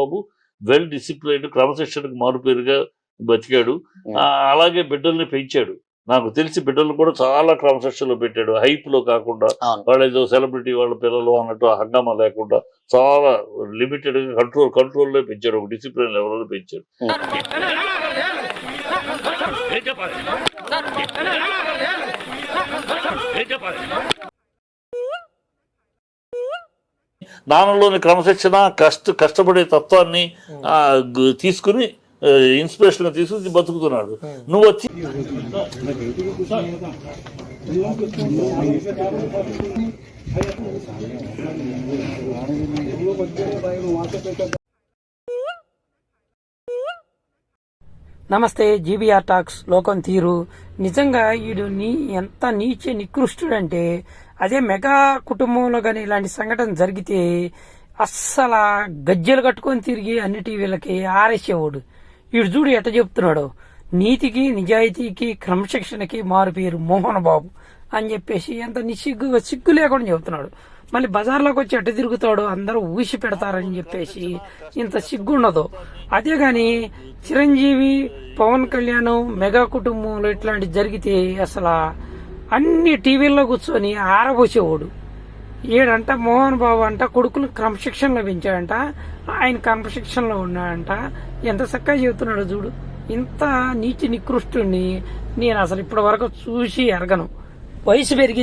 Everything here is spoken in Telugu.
బాబు వెల్ డిసిప్లైన్డ్ క్రమశిక్షణకు మారుపేరుగా బతికాడు. ఆ, అలాగే బిడ్డల్ని పెంచాడు. నాకు తెలిసి బిడ్డలను కూడా చాలా క్రమశిక్షణలో పెట్టాడు. హైప్లో కాకుండా వాళ్ళు ఏదో సెలబ్రిటీ వాళ్ళ పిల్లలు అన్నట్టు ఆ హంగామా లేకుండా చాలా లిమిటెడ్గా కంట్రోల్ కంట్రోల్లో పెంచాడు. ఒక డిసిప్లిన్ లెవెల్లో పెంచాడు. దానిలోని క్రమశిక్షణ కష్ట కష్టపడే తత్వాన్ని తీసుకుని ఇన్స్పిరేషన్ తీసుకుని బతుకుతున్నాడు. నువ్వు వచ్చి నమస్తే జీబీఆర్ టాక్స్ లోకం తీరు. నిజంగా వీడు నీ ఎంత నీచే నికృష్టుడంటే అదే మెగా కుటుంబంలో కానీ ఇలాంటి సంఘటన జరిగితే అస్సలు గజ్జెలు కట్టుకొని తిరిగి అన్ని టీవీలకి ఆరేసేవాడు. వీడు చూడు ఎట్ట చెప్తున్నాడు. నీతికి నిజాయితీకి క్రమశిక్షణకి మారు పేరు మోహన్ బాబు అని చెప్పేసి ఎంత నిసిగ్గుగా సిగ్గు లేకుండా చెబుతున్నాడు మళ్ళీ బజార్లోకి వచ్చి ఎట్ట తిరుగుతాడు అందరూ ఊసి పెడతారని చెప్పేసి ఇంత సిగ్గుండదు. అదే కానీ చిరంజీవి పవన్ కళ్యాణ్ మెగా కుటుంబంలో ఇట్లాంటి జరిగితే అసలు అన్ని టీవీల్లో కూర్చొని ఆరబోసేవాడు. ఏడంట మోహన్ బాబు అంట కొడుకులు క్రమశిక్షణలో పెంచాడంట ఆయన క్రమశిక్షణలో ఉన్నాడంట. ఎంత చక్కగా చెబుతున్నాడు చూడు. ఇంత నీచి నికృష్టుని నేను అసలు ఇప్పటి వరకు చూసి ఎరగను. వయసు పెరిగింది.